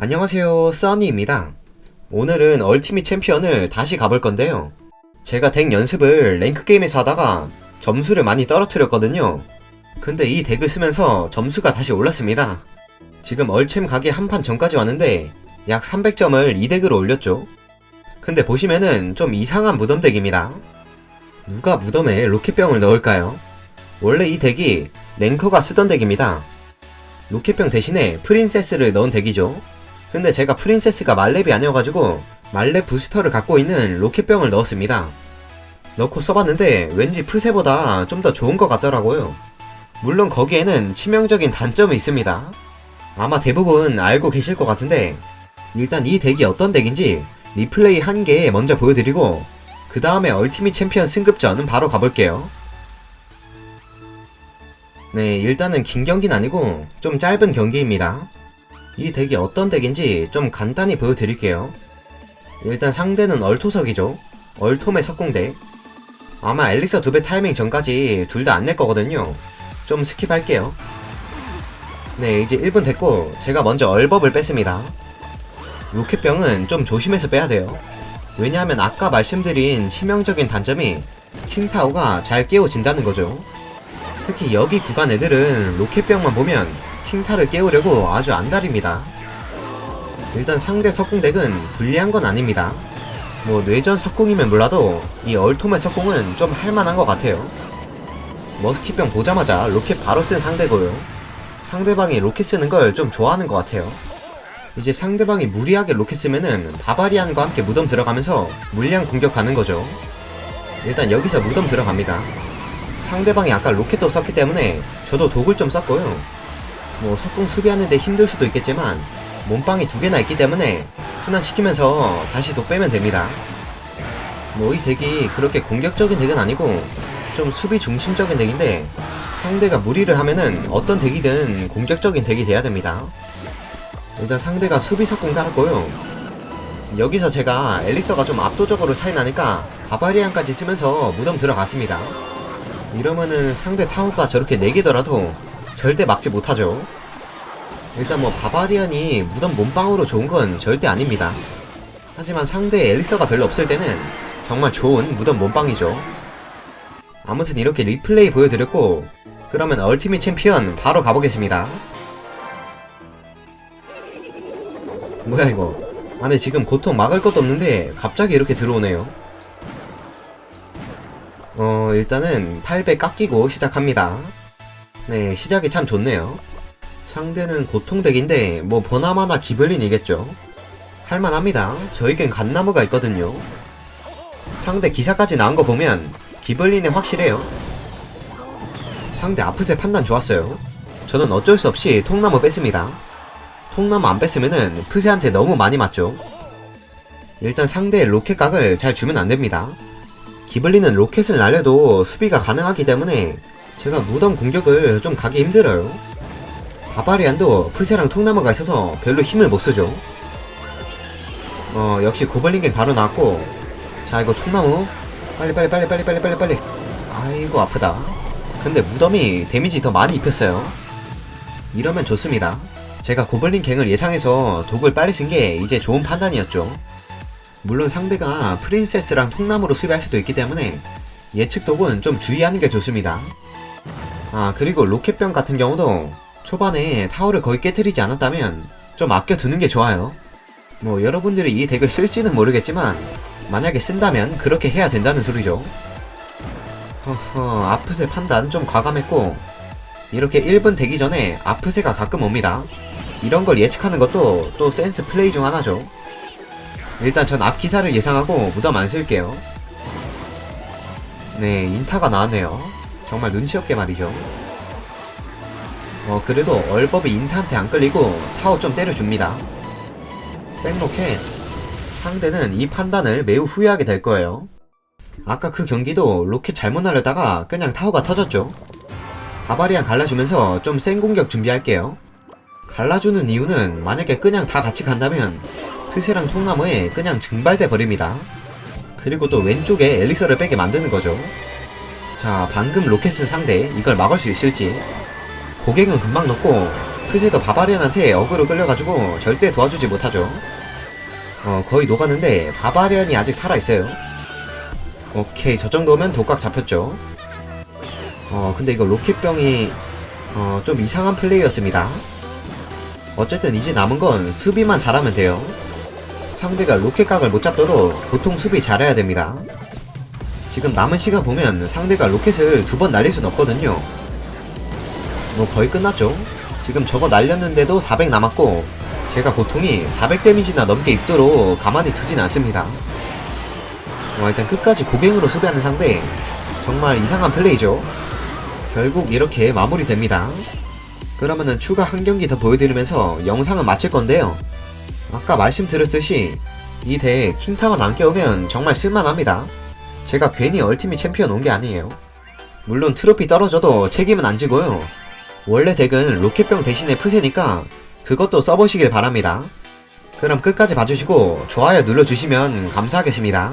안녕하세요, 써니입니다. 오늘은 얼티밋 챔피언을 다시 가볼 건데요. 제가 덱 연습을 랭크 게임에서 하다가 점수를 많이 떨어뜨렸거든요. 근데 이 덱을 쓰면서 점수가 다시 올랐습니다. 지금 얼챔 가기 한 판 전까지 왔는데 약 300점을 이 덱으로 올렸죠. 근데 보시면은 좀 이상한 무덤 덱입니다. 누가 무덤에 로켓병을 넣을까요? 원래 이 덱이 랭커가 쓰던 덱입니다. 로켓병 대신에 프린세스를 넣은 덱이죠. 근데 제가 프린세스가 말렙이 아니어가지고 말렙 부스터를 갖고 있는 로켓병을 넣었습니다. 넣고 써봤는데 왠지 프세보다 좀 더 좋은 것 같더라고요. 물론 거기에는 치명적인 단점이 있습니다. 아마 대부분 알고 계실 것 같은데 일단 이 덱이 어떤 덱인지 리플레이 한 개 먼저 보여드리고 그 다음에 얼티밋 챔피언 승급전은 바로 가볼게요. 네, 일단은 긴 경기는 아니고 좀 짧은 경기입니다. 이 덱이 어떤 덱인지 좀 간단히 보여드릴게요. 일단 상대는 얼토석이죠. 얼톰의 석궁덱. 아마 엘릭서 두 배 타이밍 전까지 둘 다 안 낼 거거든요. 좀 스킵할게요. 네, 이제 1분 됐고 제가 먼저 얼법을 뺐습니다. 로켓병은 좀 조심해서 빼야 돼요. 왜냐하면 아까 말씀드린 치명적인 단점이 킹타오가 잘 깨워진다는 거죠. 특히 여기 구간 애들은 로켓병만 보면 킹타를 깨우려고 아주 안달입니다. 일단 상대 석궁덱은 불리한 건 아닙니다. 뭐 뇌전 석궁이면 몰라도 이 얼톰의 석궁은 좀 할만한 것 같아요. 머스키병 보자마자 로켓 바로 쓴 상대고요. 상대방이 로켓 쓰는 걸 좀 좋아하는 것 같아요. 이제 상대방이 무리하게 로켓 쓰면은 바바리안과 함께 무덤 들어가면서 물량 공격하는 거죠. 일단 여기서 무덤 들어갑니다. 상대방이 아까 로켓도 썼기 때문에 저도 독을 좀 썼고요. 뭐 석궁 수비하는데 힘들 수도 있겠지만 몸빵이 두 개나 있기 때문에 순환시키면서 다시 독 빼면 됩니다. 뭐 이 덱이 그렇게 공격적인 덱은 아니고 좀 수비 중심적인 덱인데 상대가 무리를 하면은 어떤 덱이든 공격적인 덱이 돼야 됩니다. 일단 상대가 수비 석궁 깔았고요. 여기서 제가 엘릭서가 좀 압도적으로 차이 나니까 바바리안까지 쓰면서 무덤 들어갔습니다. 이러면은 상대 타워가 저렇게 4개더라도 절대 막지 못하죠. 일단 뭐 바바리안이 무덤 몸빵으로 좋은 건 절대 아닙니다. 하지만 상대 엘릭서가 별로 없을 때는 정말 좋은 무덤 몸빵이죠. 아무튼 이렇게 리플레이 보여드렸고 그러면 얼티밋 챔피언 바로 가보겠습니다. 뭐야 이거 안에 지금 고통 막을 것도 없는데 갑자기 이렇게 들어오네요. 어 일단은 8배 깎이고 시작합니다. 네 시작이 참 좋네요. 상대는 고통덱인데 뭐 보나마나 기블린이겠죠. 할만합니다. 저에겐 갓나무가 있거든요. 상대 기사까지 나온 거 보면 기블린이 확실해요. 상대 아프세 판단 좋았어요. 저는 어쩔 수 없이 통나무 뺐습니다. 통나무 안 뺐으면은 프세한테 너무 많이 맞죠. 일단 상대의 로켓 각을 잘 주면 안 됩니다. 기블리는 로켓을 날려도 수비가 가능하기 때문에 제가 무덤 공격을 좀 가기 힘들어요. 바바리안도 프세랑 통나무가 있어서 별로 힘을 못 쓰죠. 어 역시 고블린갱 바로 나왔고 자 이거 통나무 빨리 빨리 빨리 빨리 빨리 빨리 빨리 아이고 아프다. 근데 무덤이 데미지 더 많이 입혔어요. 이러면 좋습니다. 제가 고블린 갱을 예상해서 독을 빨리 쓴 게 이제 좋은 판단이었죠. 물론 상대가 프린세스랑 통나무로 수비할 수도 있기 때문에 예측 독은 좀 주의하는 게 좋습니다. 아 그리고 로켓병 같은 경우도 초반에 타워를 거의 깨뜨리지 않았다면 좀 아껴두는 게 좋아요. 뭐 여러분들이 이 덱을 쓸지는 모르겠지만 만약에 쓴다면 그렇게 해야 된다는 소리죠. 허허 아프세 판단 좀 과감했고 이렇게 1분 되기 전에 아프세가 가끔 옵니다. 이런 걸 예측하는 것도 또 센스 플레이 중 하나죠. 일단 전 앞 기사를 예상하고 무덤 안 쓸게요. 네, 인타가 나왔네요. 정말 눈치 없게 말이죠. 어, 그래도 얼법이 인타한테 안 끌리고 타워 좀 때려줍니다. 생로켓. 상대는 이 판단을 매우 후회하게 될 거예요. 아까 그 경기도 로켓 잘못 날렸다가 그냥 타워가 터졌죠. 바바리안 갈라주면서 좀 센 공격 준비할게요. 갈라주는 이유는 만약에 그냥 다 같이 간다면 프세랑 통나무에 그냥 증발돼 버립니다. 그리고 또 왼쪽에 엘릭서를 빼게 만드는 거죠. 자, 방금 로켓은 상대 이걸 막을 수 있을지. 고객은 금방 넣고 프세도 바바리안한테 어그로 끌려가지고 절대 도와주지 못하죠. 어, 거의 녹았는데 바바리안이 아직 살아있어요. 오케이, 저 정도면 독각 잡혔죠. 어, 근데 이거 로켓병이 어, 좀 이상한 플레이였습니다. 어쨌든 이제 남은 건 수비만 잘하면 돼요. 상대가 로켓각을 못 잡도록 보통 수비 잘해야 됩니다. 지금 남은 시간 보면 상대가 로켓을 두 번 날릴 순 없거든요. 뭐 거의 끝났죠. 지금 저거 날렸는데도 400 남았고 제가 고통이 400 데미지나 넘게 입도록 가만히 두진 않습니다. 와 일단 끝까지 고갱으로 수비하는 상대 정말 이상한 플레이죠. 결국 이렇게 마무리됩니다. 그러면은 추가 한 경기 더 보여드리면서 영상은 마칠 건데요. 아까 말씀드렸듯이 이 대회 킹타만 안 깨우면 정말 쓸만합니다. 제가 괜히 얼티밋 챔피언 온 게 아니에요. 물론 트로피 떨어져도 책임은 안 지고요. 원래 덱은 로켓병 대신에 푸세니까 그것도 써보시길 바랍니다. 그럼 끝까지 봐주시고 좋아요 눌러주시면 감사하겠습니다.